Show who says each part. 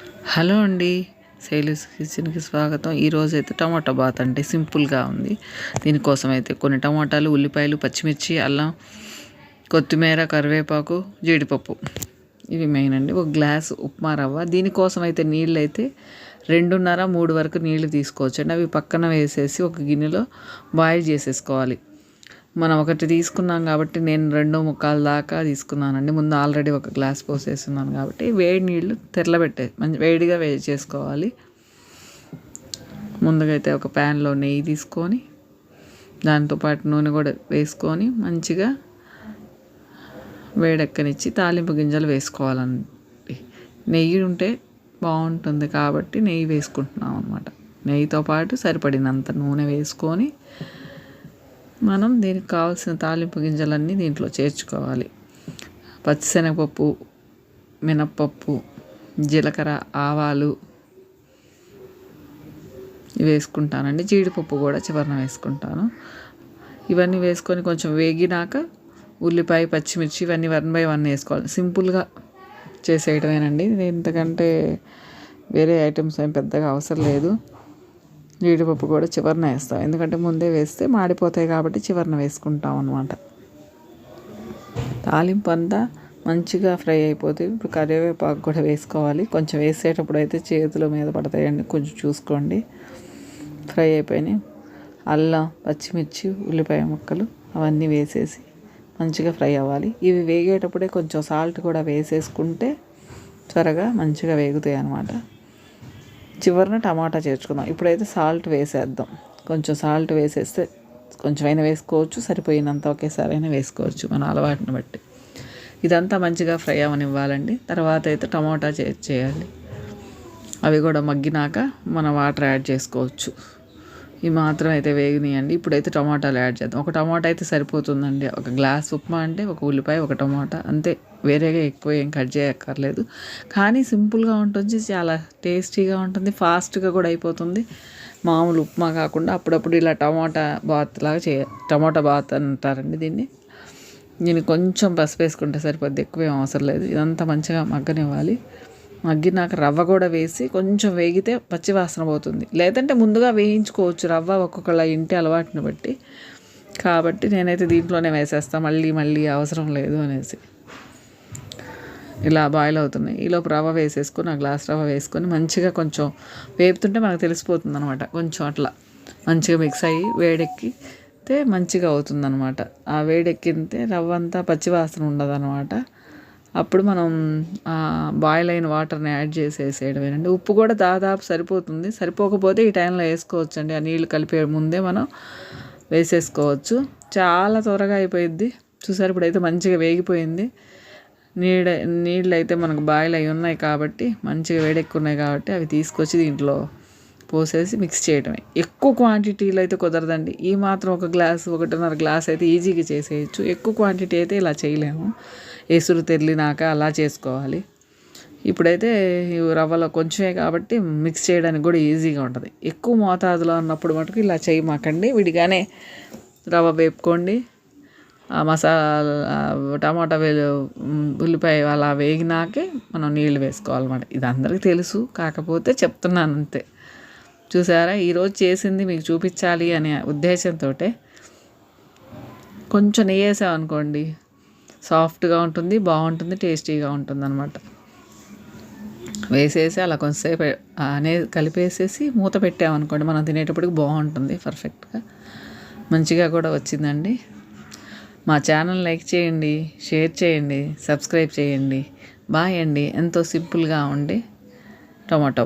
Speaker 1: Hello అండి శైలీస్ కిచెన్కి స్వాగతం. ఈరోజు అయితే టమాటా బాత్ అంటే సింపుల్గా ఉంది. దీనికోసం అయితే కొన్ని టమాటాలు ఉల్లిపాయలు పచ్చిమిర్చి అల్లం కొత్తిమీర కరివేపాకు జీడిపప్పు. ఇవి మెయిన్ అండి. ఒక గ్లాస్ ఉప్మా రవ్వ. దీనికోసం అయితే నీళ్ళు అయితే రెండున్నర మూడు వరకు నీళ్ళు తీసుకోవచ్చు అండి. అవి పక్కన వేసేసి ఒక గిన్నెలో బాయిల్ చేసేసుకోవాలి. మనం ఒకటి తీసుకున్నాం కాబట్టి నేను రెండో ముక్కాలు దాకా తీసుకున్నానండి. ముందు ఆల్రెడీ ఒక గ్లాస్ పోసేస్తున్నాను కాబట్టి వేడి నీళ్ళు తెరలబెట్టే మంచి వేడిగా వేడి చేసుకోవాలి. ముందుగా అయితే ఒక ప్యాన్లో నెయ్యి తీసుకొని దాంతోపాటు నూనె కూడా వేసుకొని మంచిగా వేడెక్కనిచ్చి తాలింపు గింజలు వేసుకోవాలండి. నెయ్యి ఉంటే బాగుంటుంది కాబట్టి నెయ్యి వేసుకుంటున్నాం అనమాట నెయ్యితో పాటు సరిపడినంత నూనె వేసుకొని మనం దీనికి కావాల్సిన తాలింపు గింజలన్నీ దీంట్లో చేర్చుకోవాలి. పచ్చిశనగపప్పు మినప్పప్పు జీలకర్ర ఆవాలు వేసుకుంటానండి. జీడిపప్పు కూడా చివరిన వేసుకుంటాను. ఇవన్నీ వేసుకొని కొంచెం వేగినాక ఉల్లిపాయ పచ్చిమిర్చి ఇవన్నీ వన్ బై వన్ వేసుకోవాలి. సింపుల్గా చేసేయటమేనండి. ఎందుకంటే వేరే ఐటమ్స్ ఏం పెద్దగా అవసరం లేదు. జీడిపప్పు కూడా చివరిన వేస్తాం. ఎందుకంటే ముందే వేస్తే మాడిపోతాయి కాబట్టి చివరిన వేసుకుంటాం అనమాట తాలింపు అంతా మంచిగా ఫ్రై అయిపోతే ఇప్పుడు కరివేపాకు కూడా వేసుకోవాలి. కొంచెం వేసేటప్పుడు అయితే చేతుల మీద పడతాయండి. కొంచెం చూసుకోండి. ఫ్రై అయిపోయినాయి. అల్లం పచ్చిమిర్చి ఉల్లిపాయ ముక్కలు అవన్నీ వేసేసి మంచిగా ఫ్రై అవ్వాలి. ఇవి వేగేటప్పుడే కొంచెం సాల్ట్ కూడా వేసేసుకుంటే త్వరగా మంచిగా వేగుతాయి అన్నమాట. చివరిన టమాటా చేర్చుకుందాం. ఇప్పుడైతే సాల్ట్ వేసేద్దాం. కొంచెం సాల్ట్ వేసేస్తే కొంచెం అయినా వేసుకోవచ్చు. సరిపోయినంత ఒకేసారి అయినా వేసుకోవచ్చు మన అలవాటుని బట్టి. ఇదంతా మంచిగా ఫ్రై అవనివ్వాలండి. తర్వాత అయితే టమాటా చేయాలి అవి కూడా మగ్గినాక మన వాటర్ యాడ్ చేసుకోవచ్చు. ఈ మాత్రం అయితే వేగినాయండి. ఇప్పుడైతే టమాటాలు యాడ్ చేద్దాం. ఒక టమాటా అయితే సరిపోతుందండి. ఒక గ్లాస్ ఉప్మా అంటే ఒక ఉల్లిపాయ ఒక టమాటా. అంతే. వేరేగా ఎక్కువ ఏం కట్ చేయక్కర్లేదు. కానీ సింపుల్గా ఉంటుంది చాలా టేస్టీగా ఉంటుంది. ఫాస్ట్గా కూడా అయిపోతుంది. మామూలు ఉప్మా కాకుండా అప్పుడప్పుడు ఇలా టమాటా బాత్ లాగా చేయ టమాటా బాత్ అంటారండి దీన్ని. నేను కొంచెం పసుపు వేసుకుంటే సరిపోద్ది. ఎక్కువ ఏం అవసరం లేదు. ఇదంతా మంచిగా మగ్గనివ్వాలి. మగ్గినాక రవ్వ కూడా వేసి కొంచెం వేగితే పచ్చివాసన పోతుంది. లేదంటే ముందుగా వేయించుకోవచ్చు రవ్వ ఒక్కొక్కళ్ళ ఇంటి అలవాటుని బట్టి. కాబట్టి నేనైతే దీంట్లోనే వేసేస్తాను మళ్ళీ మళ్ళీ అవసరం లేదు అనేసి. ఇలా బాయిల్ అవుతున్నాయి. ఈలోపు రవ్వ వేసేసుకొని ఆ గ్లాస్ రవ్వ వేసుకొని మంచిగా కొంచెం వేపుతుంటే మనకు తెలిసిపోతుంది అనమాట కొంచెం అట్లా మంచిగా మిక్స్ అయ్యి వేడెక్కితే మంచిగా అవుతుందనమాట ఆ వేడెక్కితే రవ్వ అంతా పచ్చివాసన ఉండదు అనమాట అప్పుడు మనం బాయిల్ అయిన వాటర్ని యాడ్ చేసేసేయడమేనండి. ఉప్పు కూడా దాదాపు సరిపోతుంది. సరిపోకపోతే ఈ టైంలో వేసుకోవచ్చండి. ఆ నీళ్ళు కలిపే ముందే మనం వేసేసుకోవచ్చు. చాలా త్వరగా అయిపోయింది చూసారు ఇప్పుడైతే మంచిగా వేగిపోయింది. నీడ నీళ్ళు అయితే మనకు బాయిల్ అయి ఉన్నాయి కాబట్టి మంచిగా వేడెక్కున్నాయి కాబట్టి అవి తీసుకొచ్చి దీంట్లో పోసేసి మిక్స్ చేయడమే. ఎక్కువ క్వాంటిటీలో అయితే కుదరదండి. ఈ మాత్రం ఒక గ్లాస్ ఒకటిన్నర గ్లాస్ అయితే ఈజీగా చేసేయచ్చు. ఎక్కువ క్వాంటిటీ అయితే ఇలా చేయలేము. ఎసురు తెల్లినాక అలా చేసుకోవాలి. ఇప్పుడైతే రవ్వలో కొంచెమే కాబట్టి మిక్స్ చేయడానికి కూడా ఈజీగా ఉంటుంది. ఎక్కువ మోతాదులో ఉన్నప్పుడు మటుకు ఇలా చేయమాకండి. విడిగానే రవ్వ వేపుకోండి. మసాలా టమాటా వేలు ఉల్లిపాయ అలా వేగినాకే మనం నీళ్ళు వేసుకోవాలన్నమాట. ఇది అందరికీ తెలుసు కాకపోతే చెప్తున్నాను అంతే. చూసారా? ఈరోజు చేసింది మీకు చూపించాలి అనే ఉద్దేశంతో కొంచెం నెయ్యి వేసామనుకోండి సాఫ్ట్గా ఉంటుంది బాగుంటుంది టేస్టీగా ఉంటుంది అనమాట వేసేసి అలా కొంతసేపు అనే కలిపేసేసి మూత పెట్టామనుకోండి మనం తినేటప్పటికి బాగుంటుంది పర్ఫెక్ట్గా. మంచిగా కూడా వచ్చిందండి. మా ఛానల్ లైక్ చేయండి షేర్ చేయండి సబ్స్క్రైబ్ చేయండి. బాయ్ అండి. ఎంతో సింపుల్గా ఉండి టమాటో